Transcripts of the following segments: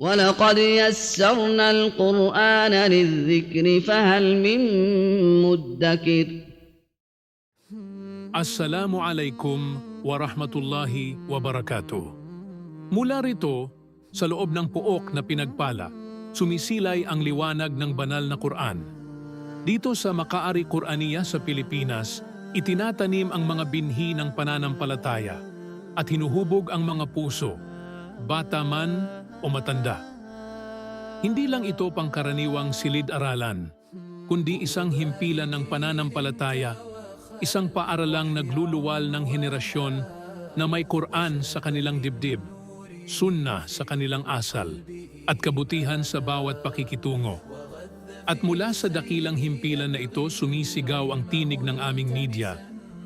ولقد يسرنا القرآن للذكر فهل من مدكر Assalamu alaikum wa rahmatullahi wa barakatuh. Mula rito, sa loob ng puok na pinagpala, sumisilay ang liwanag ng banal na Quran. Dito sa Makaari Quraniya sa Pilipinas, itinatanim ang mga binhi ng pananampalataya at hinuhubog ang mga puso, bata man o matanda. Hindi lang ito pangkaraniwang silid-aralan, kundi isang himpilan ng pananampalataya isang paaralang nagluluwal ng henerasyon na may Quran sa kanilang dibdib, sunna sa kanilang asal, at kabutihan sa bawat pakikitungo. At mula sa dakilang himpilan na ito sumisigaw ang tinig ng aming media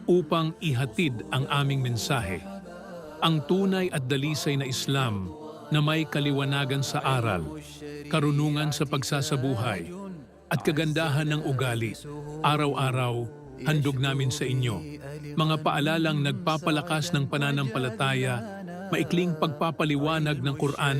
upang ihatid ang aming mensahe. Ang tunay at dalisay na Islam na may kaliwanagan sa aral, karunungan sa pagsasabuhay, at kagandahan ng ugali, araw-araw handog namin sa inyo. Mga paalalang nagpapalakas ng pananampalataya, maikling pagpapaliwanag ng Quran,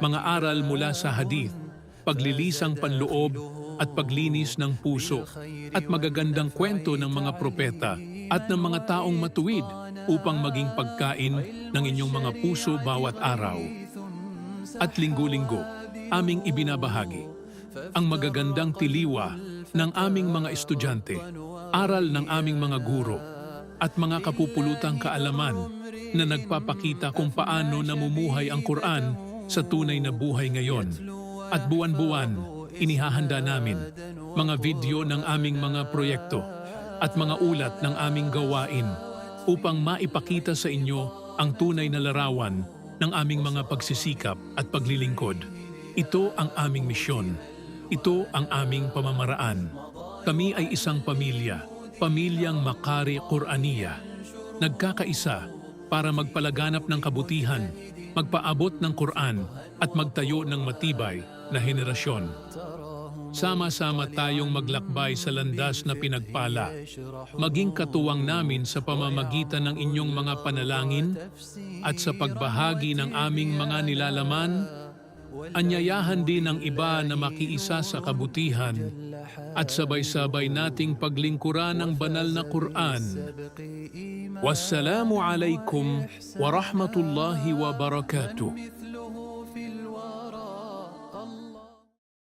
mga aral mula sa hadith, paglilisang panloob at paglinis ng puso, at magagandang kwento ng mga propeta at ng mga taong matuwid upang maging pagkain ng inyong mga puso bawat araw. At linggo-linggo, aming ibinabahagi ang magagandang tiliwa ng aming mga estudyante, aral ng aming mga guro, at mga kapupulutang kaalaman na nagpapakita kung paano namumuhay ang Quran sa tunay na buhay ngayon. At buwan-buwan, inihahanda namin mga video ng aming mga proyekto at mga ulat ng aming gawain upang maipakita sa inyo ang tunay na larawan ng aming mga pagsisikap at paglilingkod. Ito ang aming misyon. Ito ang aming pamamaraan. Kami ay isang pamilya, pamilyang Makari Quraniya. Nagkakaisa para magpalaganap ng kabutihan, magpaabot ng Quran at magtayo ng matibay na henerasyon. Sama-sama tayong maglakbay sa landas na pinagpala. Maging katuwang namin sa pamamagitan ng inyong mga panalangin at sa pagbahagi ng aming mga nilalaman Anyayahan din ang iba na makiisa sa kabutihan at sabay-sabay nating paglingkuran ang banal na Quran. Wassalamu alaikum wa rahmatullahi wa barakatuh.